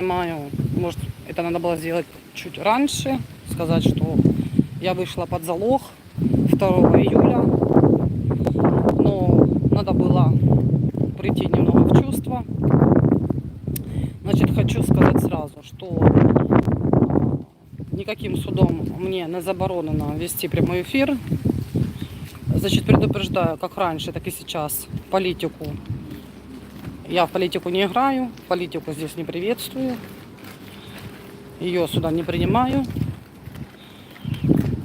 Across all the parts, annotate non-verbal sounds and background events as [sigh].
понимаю, может, это надо было сделать чуть раньше, сказать, что я вышла под залог 2 июля, но надо было прийти немного в чувство. Значит, хочу сказать сразу, что никаким судом мне не заборонено вести прямой эфир. Значит, предупреждаю, как раньше, так и сейчас, политику. Я в политику не играю, политику здесь не приветствую. Ее сюда не принимаю.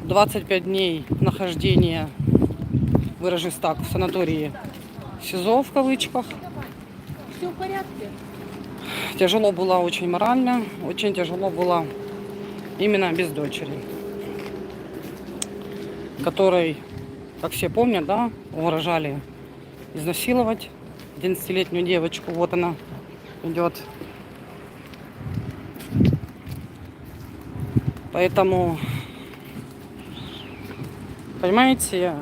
25 дней нахождения, выражусь так, в санатории СИЗО в кавычках. Все в порядке? Тяжело было очень морально, очень тяжело было именно без дочери, которой, как все помнят, да, угрожали изнасиловать 11-летнюю девочку. Вот она идет. Поэтому, понимаете,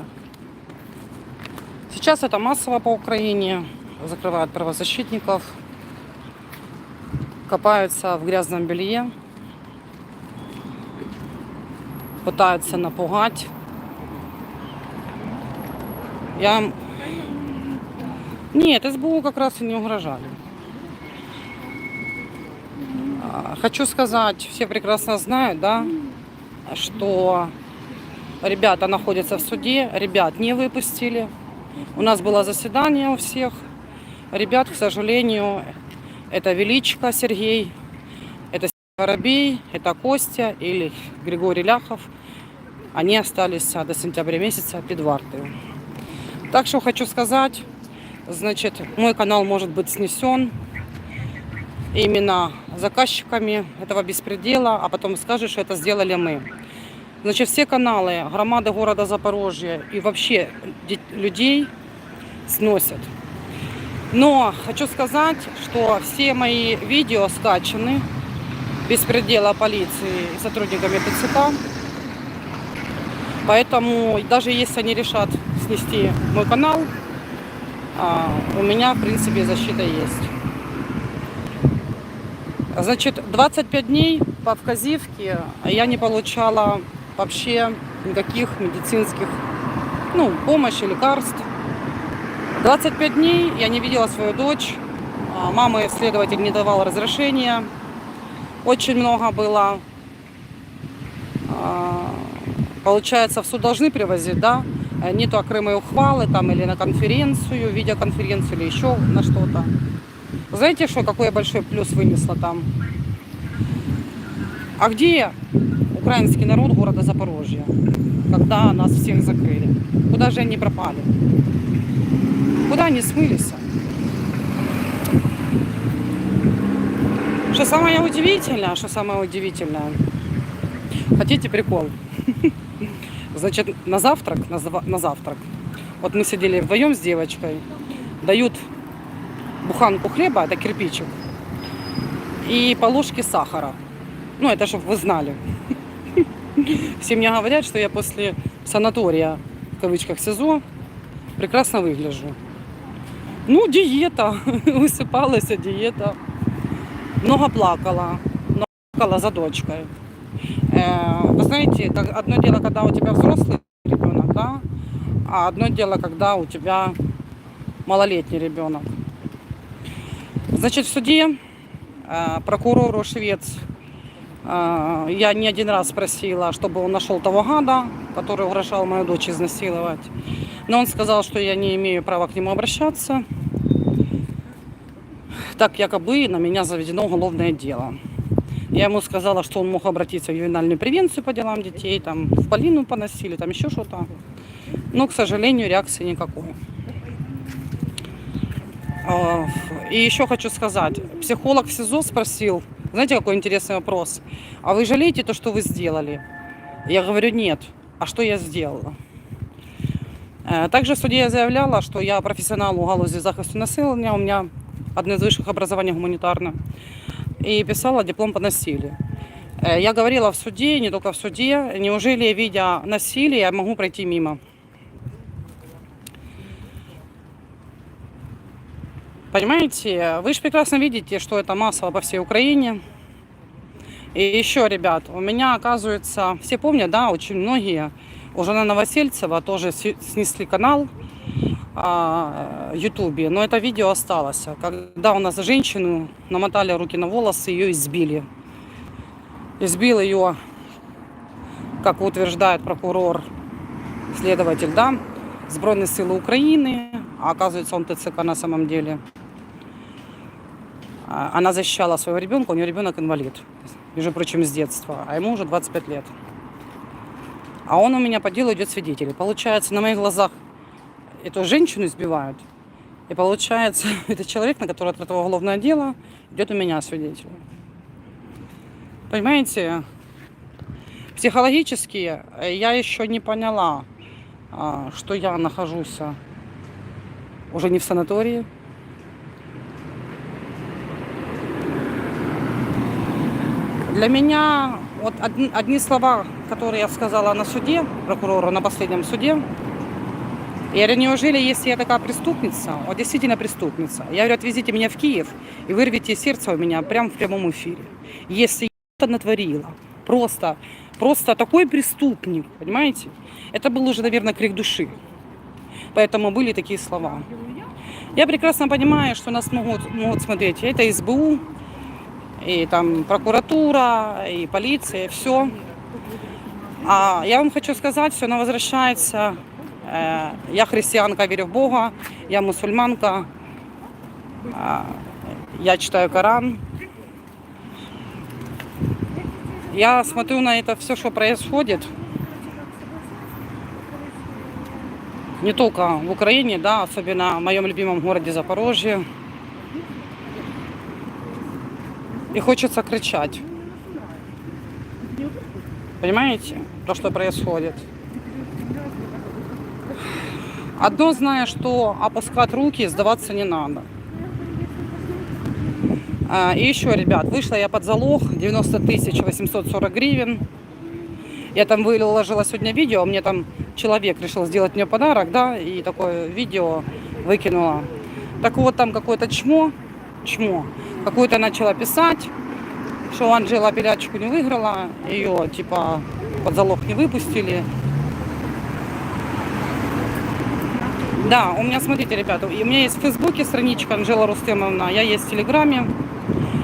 сейчас это массово по Украине, закрывают правозащитников, копаются в грязном белье, пытаются напугать. Я... Нет, СБУ как раз и не угрожали. А, Хочу сказать, все прекрасно знают, да, что ребята находятся в суде, ребят не выпустили. У нас было заседание у всех. Ребят, к сожалению, это Величко Сергей, это Воробей, это Костя или Григорий Ляхов. Они остались до сентября месяца под. Так что хочу сказать, значит, мой канал может быть снесен именно заказчиками этого беспредела, а потом скажут, что это сделали мы. Значит, все каналы громады города Запорожья и вообще де- людей сносят. Но хочу сказать, что все мои видео скачаны беспредела полиции и сотрудниками ПЦК. Поэтому даже если они решат снести мой канал, а, у меня, в принципе, защита есть. Значит, 25 дней по вказивке я не получала вообще никаких медицинских ну, помощи, лекарств. 25 дней я не видела свою дочь. А, Мама следователь не давал разрешения. Очень много было. А, Получается, в суд должны привозить, да? Э, Нету окремой ухвалы там или на конференцию, видеоконференцию или еще на что-то. Знаете, что какой я большой плюс вынесла там? А где украинский народ города Запорожья, когда нас всех закрыли? Куда же они пропали? Куда они смылись? Что самое удивительное, что самое удивительное, хотите прикол? [laughs] Значит, на завтрак, на, на завтрак, вот мы сидели вдвоем с девочкой, дают буханку хлеба, это кирпичик, и по ложке сахара. Ну, это чтобы вы знали. Все мне говорят, что я после санатория, в кавычках, СИЗО, прекрасно выгляжу. Ну, диета, [laughs] высыпалась диета. Много плакала, много плакала за дочкой. Э, Вы знаете, одно дело, когда у тебя взрослый ребенок, да, а одно дело, когда у тебя малолетний ребенок. Значит, в суде э, прокурору швец э, я не один раз спросила, чтобы он нашел того гада, который угрожал мою дочь изнасиловать. Но он сказал, что я не имею права к нему обращаться. Так якобы на меня заведено уголовное дело. Я ему сказала, что он мог обратиться в ювенальную превенцию по делам детей, там в Полину поносили, там еще что-то. Но, к сожалению, реакции никакой. А, И еще хочу сказать, психолог в СИЗО спросил, знаете, какой интересный вопрос, а вы жалеете то, что вы сделали? Я говорю, нет. А что я сделала? Э, Также в суде я заявляла, что я профессионал у галузі захисту населення, у меня одно из высших образований гуманитарное, и писала диплом по насилию. Э, Я говорила в суде, не только в суде, неужели, видя насилие, я могу пройти мимо? Понимаете, вы же прекрасно видите, что это массово по всей Украине. И еще, ребят, у меня, оказывается, все помнят, да, очень многие, уже на Новосельцева тоже снесли канал Ютубе, но это видео осталось. Когда у нас женщину намотали руки на волосы, ее избили. Избил ее, как утверждает прокурор, следователь, да, Збройные силы Украины, а оказывается он ТЦК на самом деле. А, Она защищала своего ребенка, у нее ребенок инвалид, между прочим, с детства, а ему уже 25 лет. А он у меня по делу идет свидетель. Получается, на моих глазах эту женщину избивают. И получается, [laughs] этот человек, на которого открыто уголовное дело, идет у меня свидетелем. Понимаете, психологически э, я еще не поняла, а, что я нахожусь а, уже не в санатории. Для меня вот одни, одни слова, которые я сказала на суде, прокурору на последнем суде, я говорю, неужели, если я такая преступница, вот действительно преступница, я говорю, отвезите меня в Киев и вырвите сердце у меня прямо в прямом эфире. Если я натворила, просто, просто такой преступник, понимаете? Это был уже, наверное, крик души. Поэтому были такие слова. Я прекрасно понимаю, что нас могут, могут смотреть. Это СБУ, и там прокуратура, и полиция, все. А я вам хочу сказать, все, она возвращается. Я христианка, верю в Бога, я мусульманка, я читаю Коран. Я смотрю на это все, что происходит. Не только в Украине, да, особенно в моем любимом городе Запорожье. И хочется кричать. Понимаете, то, что происходит. Одно знаю, что опускать руки, сдаваться не надо. А, И еще, ребят, вышла я под залог 90 тысяч 840 гривен. Я там выложила сегодня видео, мне там человек решил сделать мне подарок, да, и такое видео выкинула. Так вот, там какое-то чмо, чмо, какое-то начала писать, что Анжела Белячку не выиграла, ее типа под залог не выпустили. Да, у меня, смотрите, ребята, у меня есть в Фейсбуке страничка Анжела Рустемовна, я есть в Телеграме.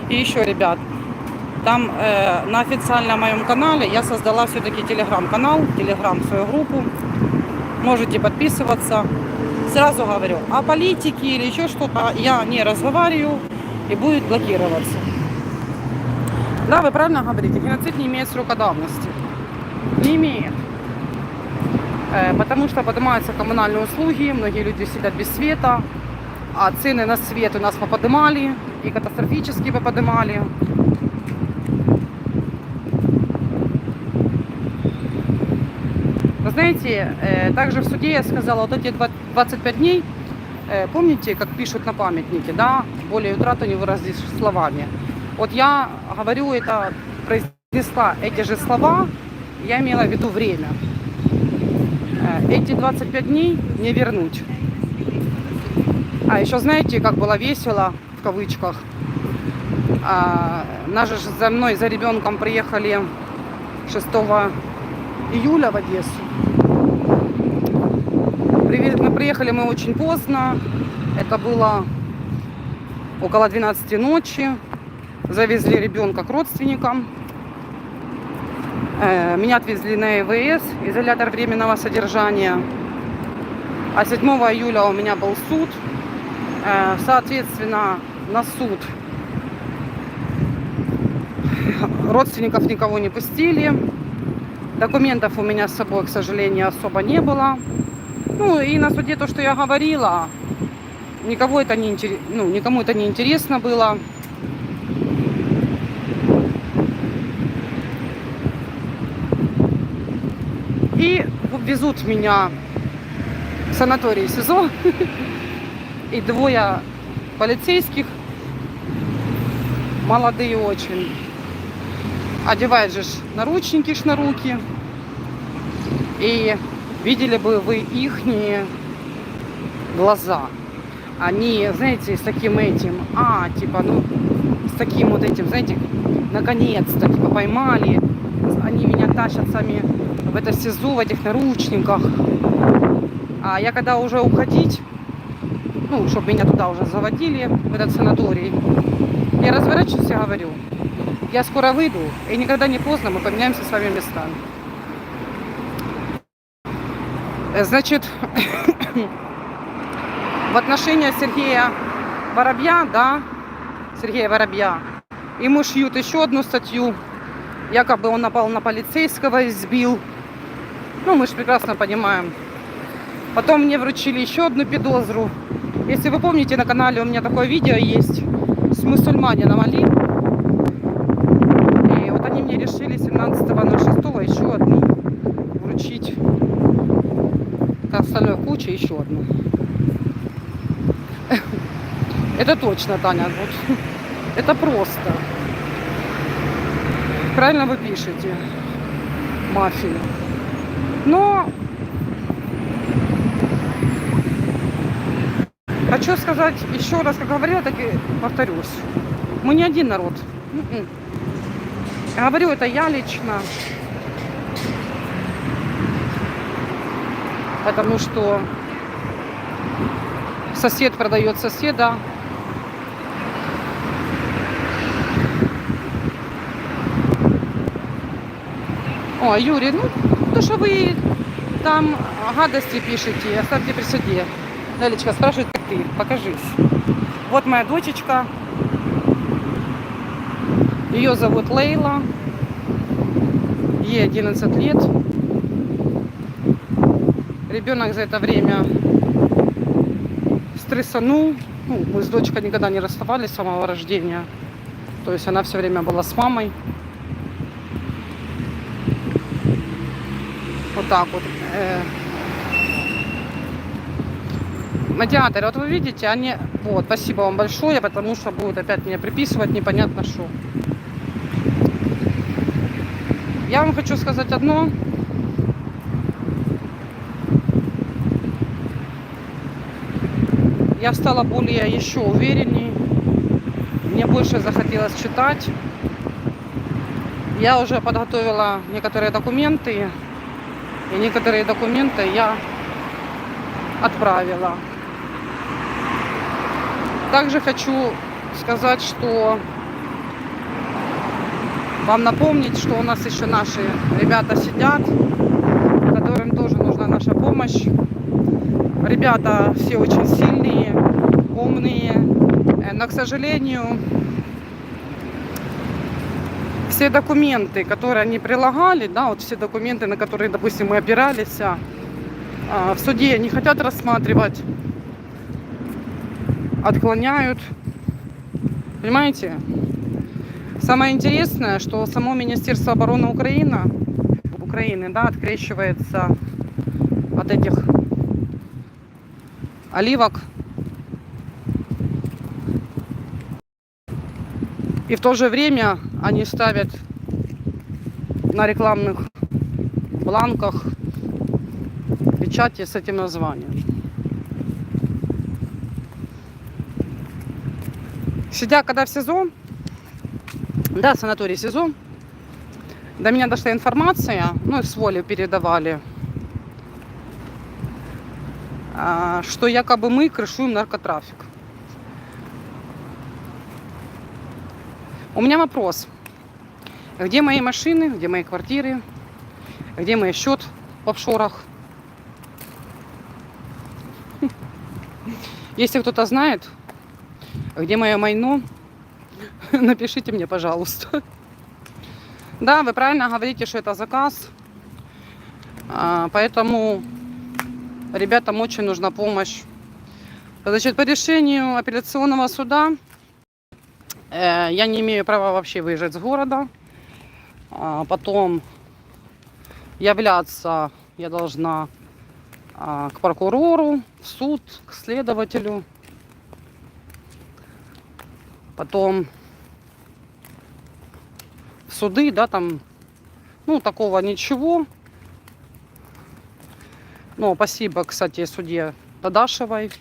И еще, ребят, там э, на официальном моем канале я создала все-таки телеграм-канал, телеграм свою группу. Можете подписываться. Сразу говорю, о политике или еще что-то я не разговариваю и будет блокироваться. Да, вы правильно говорите, геноцид не имеет срока давности. Не имеет. Потому что поднимаются коммунальные услуги, многие люди сидят без света, а цены на свет у нас поподнимали, и катастрофически поподнимали. Вы знаете, э, также в суде я сказала, вот эти два- 25 дней, э, помните, как пишут на памятнике, да, более утрату не выразишь словами. Вот я говорю это, произнесла эти же слова, я имела в виду время. Э, Эти 25 дней не вернуть. А еще знаете, как было весело, в кавычках. А, нас же за мной, за ребенком приехали 6 июля в Одессу. Привет, мы приехали мы очень поздно. Это было около 12 ночи. Завезли ребенка к родственникам. Э, Меня отвезли на ИВС, изолятор временного содержания. А 7 июля у меня был суд. Э, Соответственно, на суд родственников никого не пустили. Документов у меня с собой, к сожалению, особо не было. Ну и на суде то, что я говорила, никого это не ну, никому это не интересно было. И везут меня в санаторий СИЗО. [laughs] И двое полицейских, молодые очень, одевают же наручники ж на руки. И видели бы вы ихние глаза. они, знаете, с таким этим, а, типа, ну, с таким вот этим, знаете, наконец-то, типа, поймали, они меня тащат сами в это СИЗО, в этих наручниках. А я когда уже уходить, ну, чтобы меня туда уже заводили, в этот санаторий, я разворачиваюсь и говорю, я скоро выйду, и никогда не поздно, мы поменяемся с вами местами. Э, Значит, [coughs] в отношении Сергея Воробья, да, Сергея Воробья, ему шьют еще одну статью, якобы он напал на полицейского и сбил. Ну, мы же прекрасно понимаем. Потом мне вручили еще одну педозру. Если вы помните, на канале у меня такое видео есть с мусульманином Али. И вот они мне решили 17.06 еще одну вручить. К остальной куче еще одну. [laughs] Это точно, Таня. Вот. [laughs] Это просто. Правильно вы пишете. Мафия. Но хочу сказать еще раз, как говорила, так и повторюсь. Мы не один народ. М-м. Говорю это я лично. Потому что сосед продает соседа. О, Юрий, ну, то, что вы там гадости пишете, оставьте при суде. Лялечка спрашивает, как ты, покажись. Вот моя дочечка. Ее зовут Лейла. Ей 11 лет. Ребенок за это время стрессанул. Ну, мы с дочкой никогда не расставались с самого рождения. То есть она все время была с мамой. Вот так вот. Медиаторы, вот вы видите, они... Вот, спасибо вам большое, потому что будут опять меня приписывать непонятно что. Я вам хочу сказать одно. Я стала более еще уверенней. Мне больше захотелось читать. Я уже подготовила некоторые документы. И некоторые документы я отправила. Также хочу сказать, что вам напомнить, что у нас еще наши ребята сидят, которым тоже нужна наша помощь. Ребята все очень сильные, умные, Э, но, к сожалению, все документы, которые они прилагали, да, вот все документы, на которые, допустим, мы опирались, а, а, в суде не хотят рассматривать, отклоняют. Понимаете? Самое интересное, что само Министерство обороны Украины, Украины да, открещивается от этих оливок. И в то же время они ставят на рекламных бланках печати с этим названием. Сидя когда в СИЗО, да, санаторий СИЗО, до меня дошла информация, ну, с воли передавали, а, что якобы мы крышуем наркотрафик. У меня вопрос. Где мои машины, где мои квартиры, где мой счет в офшорах? Если кто-то знает, где мое майно, [laughs] напишите мне, пожалуйста. Да, вы правильно говорите, что это заказ. А, Поэтому ребятам очень нужна помощь. Значит, по решению апелляционного суда я не имею права вообще выезжать с города. А, Потом являться я должна а, к прокурору, в суд, к следователю. Потом в суды, да, там, ну, такого ничего. Но спасибо, кстати, судье Тадашевой.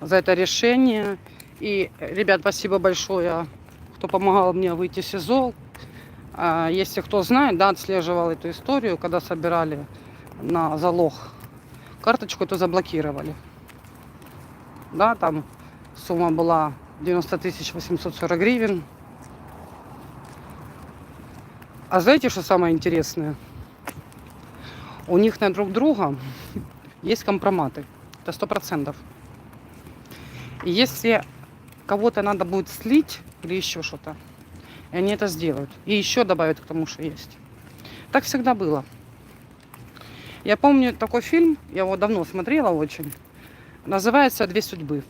за это решение. И, ребят, спасибо большое, кто помогал мне выйти из СИЗО. А, Если кто знает, да, отслеживал эту историю, когда собирали на залог карточку, то заблокировали. Да, там сумма была 90 тысяч 840 гривен. А знаете, что самое интересное? У них на друг друга есть компроматы. Это сто процентов. Если кого-то надо будет слить или еще что-то, и они это сделают. И еще добавят к тому, что есть. Так всегда было. Я помню такой фильм, я его давно смотрела очень. Называется «Две судьбы».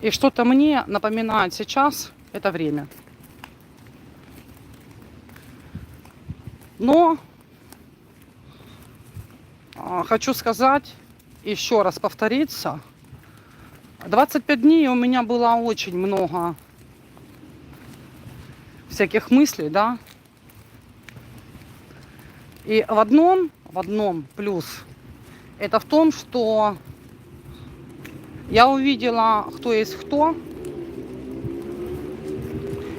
И что-то мне напоминает сейчас это время. Но а, хочу сказать, еще раз повториться, 25 дней у меня было очень много всяких мыслей, да. И в одном, в одном плюс, это в том, что я увидела, кто есть кто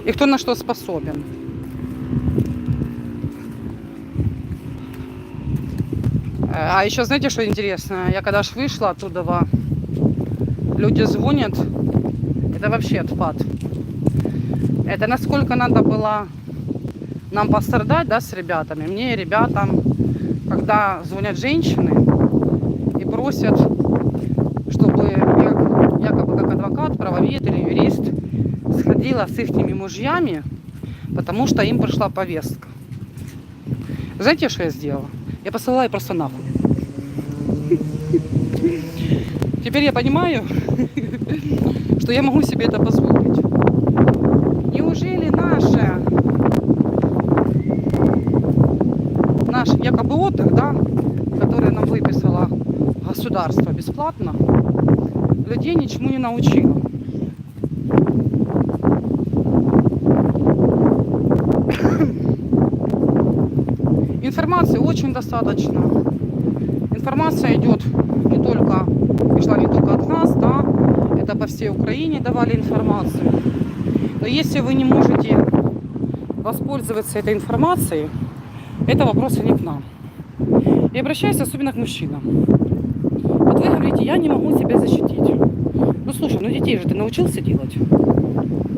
и кто на что способен. А еще знаете, что интересно? Я когда ж вышла оттуда, люди звонят, это вообще отпад. Это насколько надо было нам пострадать, да, с ребятами, мне ребятам, когда звонят женщины и просят, чтобы я якобы как адвокат, правовед или юрист сходила с их мужьями, потому что им пришла повестка. Знаете, что я сделала? Я посылала их просто нахуй. Теперь я понимаю, [laughs] что я могу себе это позволить. Неужели наше, наш якобы отдых, да, который нам выписало государство бесплатно, людей ничему не научило? Информации очень достаточно. Информация идет шла не только от нас, да, это по всей Украине давали информацию. Но если вы не можете воспользоваться этой информацией, это вопросы не к нам. И обращаюсь особенно к мужчинам. Вот вы говорите, я не могу себя защитить. Ну слушай, ну детей же ты научился делать,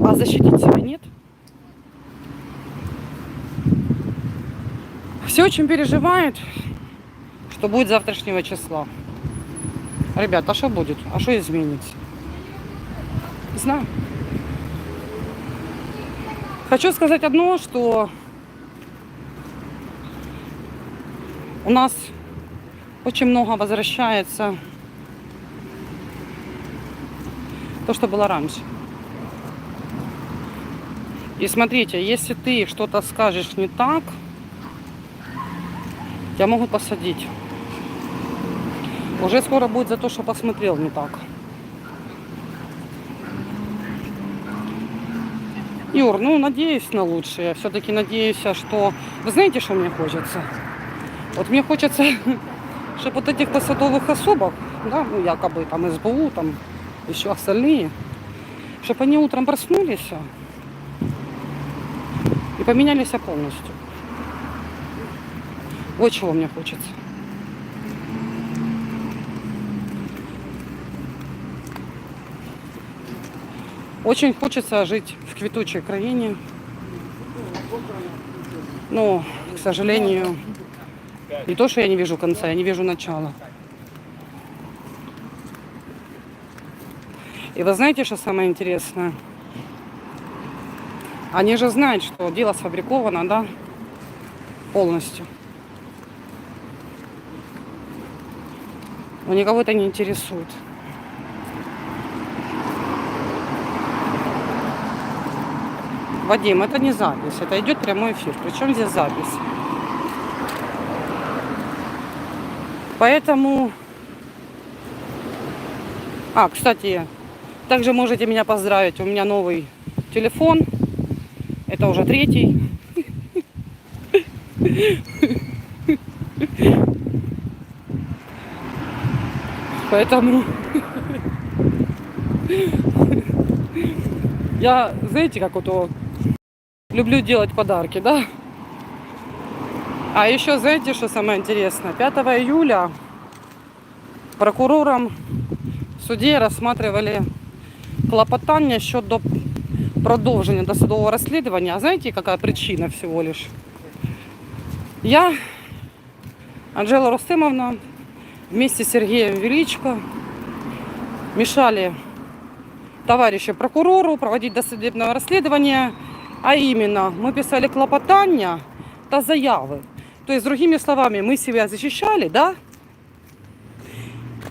а защитить себя нет. Все очень переживают, что будет завтрашнего числа. Ребят, а что будет? А что изменится? Не знаю. Хочу сказать одно, что у нас очень много возвращается то, что было раньше. И смотрите, если ты что-то скажешь не так, тебя могут посадить. Уже скоро будет за то, что посмотрел не так. Юр, ну надеюсь на лучшее. Все-таки надеюсь, что... Вы знаете, что мне хочется? Вот мне хочется, [laughs] чтобы вот этих посадовых особок, да, ну якобы там СБУ, там еще остальные, чтобы они утром проснулись и поменялись полностью. Вот чего мне хочется. Очень хочется жить в квитучей краине. Но, к сожалению, не то, что я не вижу конца, я не вижу начала. И вы знаете, что самое интересное? Они же знают, что дело сфабриковано, да, полностью. Но никого это не интересует. Вадим, это не запись, это идет прямой эфир. Причем здесь запись? Поэтому... А, кстати, также можете меня поздравить. У меня новый телефон. Это уже третий. Поэтому [laughs] Я, знаете, как вот люблю делать подарки, да? А еще, знаете, что самое интересное? 5 июля прокурором в суде рассматривали клопотання щодо продовження досудового розслідування. А знаете, какая причина всего лишь? Я, Анжела Рустемовна, вместе с Сергеем Величко мешали товарищу прокурору проводить досудебное расследование, а именно мы писали клопотания та заявы. То есть, другими словами, мы себя защищали, да?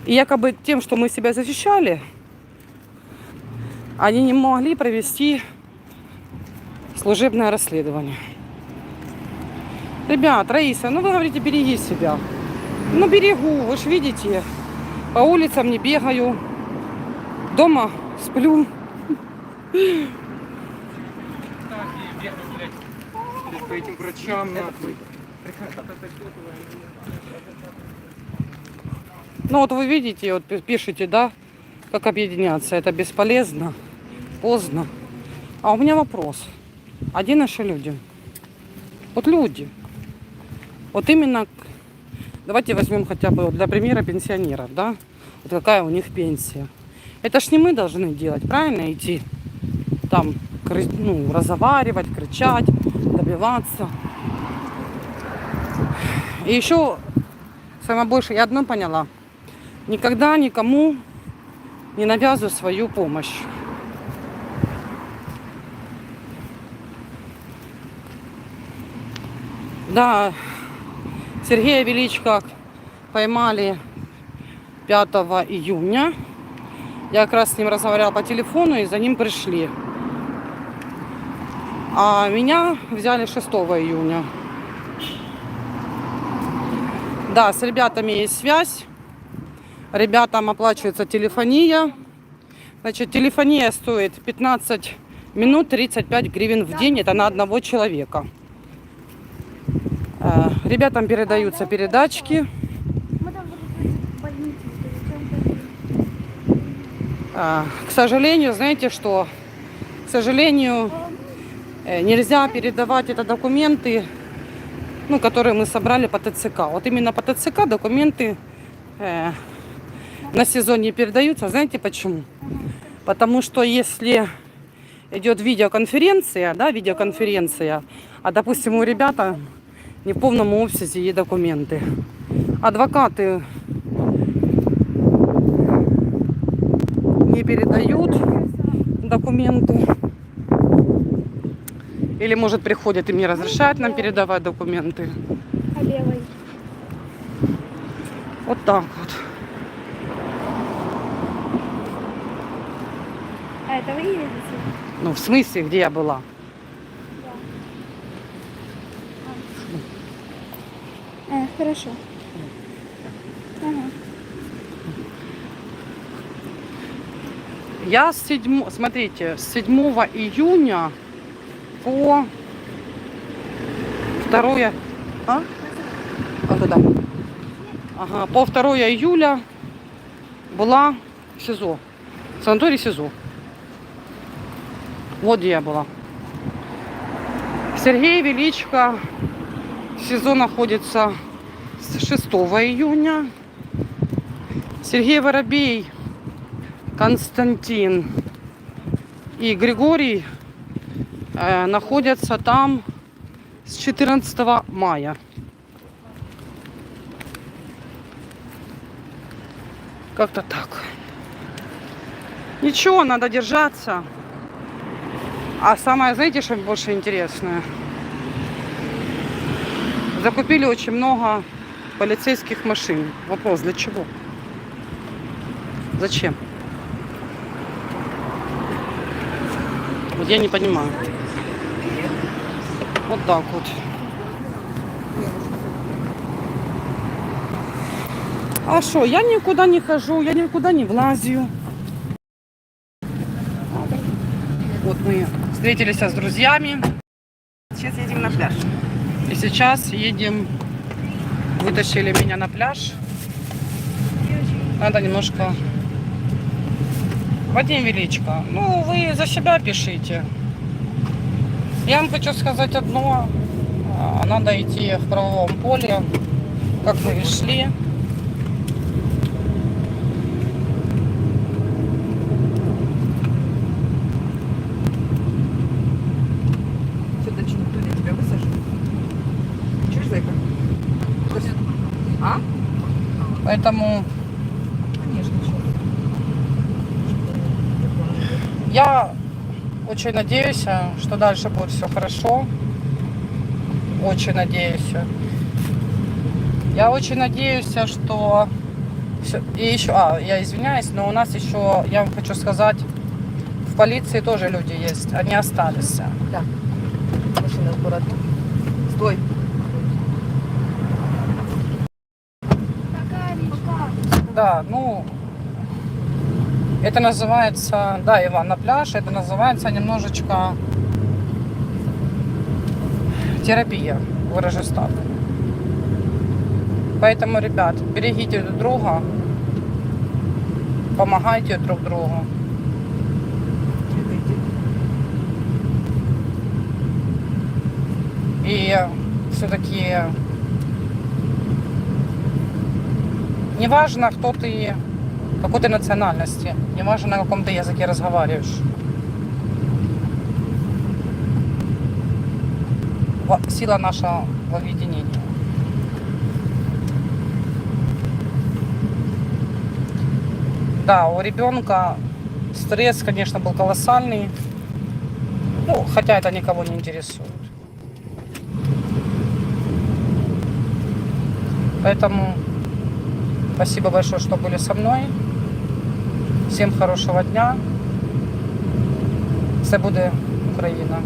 И якобы тем, что мы себя защищали, они не могли провести служебное расследование. Ребят, Раиса, ну вы говорите, береги себя. Ну берегу, вы же видите, по улицам не бегаю, дома сплю. По этим врачам нахуй. Ну вот вы видите, вот пи- пишете, да, как объединяться. Это бесполезно, поздно. А у меня вопрос. Один наши люди. Вот люди. Вот именно, давайте возьмем хотя бы вот для примера пенсионеров, да? Вот какая у них пенсия. Это ж не мы должны делать, правильно, идти там, ну, разговаривать, кричать, добиваться. И еще самое больше, я одно поняла. Никогда никому не навязываю свою помощь. Да, Сергея Величко поймали 5 июня. Я как раз с ним разговаривала по телефону, и за ним пришли. А меня взяли 6 июня. Да, с ребятами есть связь. Ребятам оплачивается телефония. Значит, телефония стоит 15 минут 35 гривен в день. Это на одного человека. Э, Ребятам передаются передачки. А, К сожалению, знаете что? К сожалению, э, нельзя передавать это документы, ну, которые мы собрали по ТЦК. Вот именно по ТЦК документы э, на сезон не передаются. Знаете почему? Потому что если идет видеоконференция, да, видеоконференция, а, допустим, у ребята не в полном обсяге есть документы. Адвокаты не передают документы. Или, может, приходят и не разрешают нам передавать документы. А? Вот так вот. А это вы едете? Ну, в смысле, где я была? А, хорошо. Ага. Я с 7, смотрите, с 7 июня по 2, а? А куда? Ага, по 2 июля была в СИЗО. Санаторий СИЗО. Вот где я была. Сергей Величко СИЗО находится с 6 июня. Сергей Воробей, Константин и Григорий находятся там с 14 мая. Как-то так. Ничего, надо держаться. А самое, знаете, что больше интересное? Закупили очень много полицейских машин. Вопрос, для чего? Зачем? Вот я не понимаю. Вот так вот. А что, я никуда не хожу, я никуда не влазю. Вот мы встретились с друзьями. Сейчас едем на пляж. И сейчас едем, вытащили меня на пляж. Надо немножко Вадим Величко, ну вы за себя пишите. Я вам хочу сказать одно. А, Надо идти в правовом поле, как мы и шли. Что, дальше никто не тебя высажет? Чушь, зайка? Что с- А? Поэтому Конечно, чё. я очень надеюсь, что дальше будет все хорошо. Очень надеюсь. Я очень надеюсь, что всё- и еще, а, я извиняюсь, но у нас еще, я вам хочу сказать, в полиции тоже люди есть, они остались. Машина аккуратно. Стой. Да, ну, это называется, да, Иван, на пляж, это называется немножечко терапия, выражусь так. Поэтому, ребят, берегите друг друга, помогайте друг другу. И все-таки неважно, кто ты, какой ты национальности, неважно, на каком ты языке разговариваешь. Сила наша в объединении. Да, у ребенка стресс, конечно, был колоссальный. Ну, хотя это никого не интересует. Поэтому спасибо большое, что были со мной. Всем хорошего дня. Все буде Україна.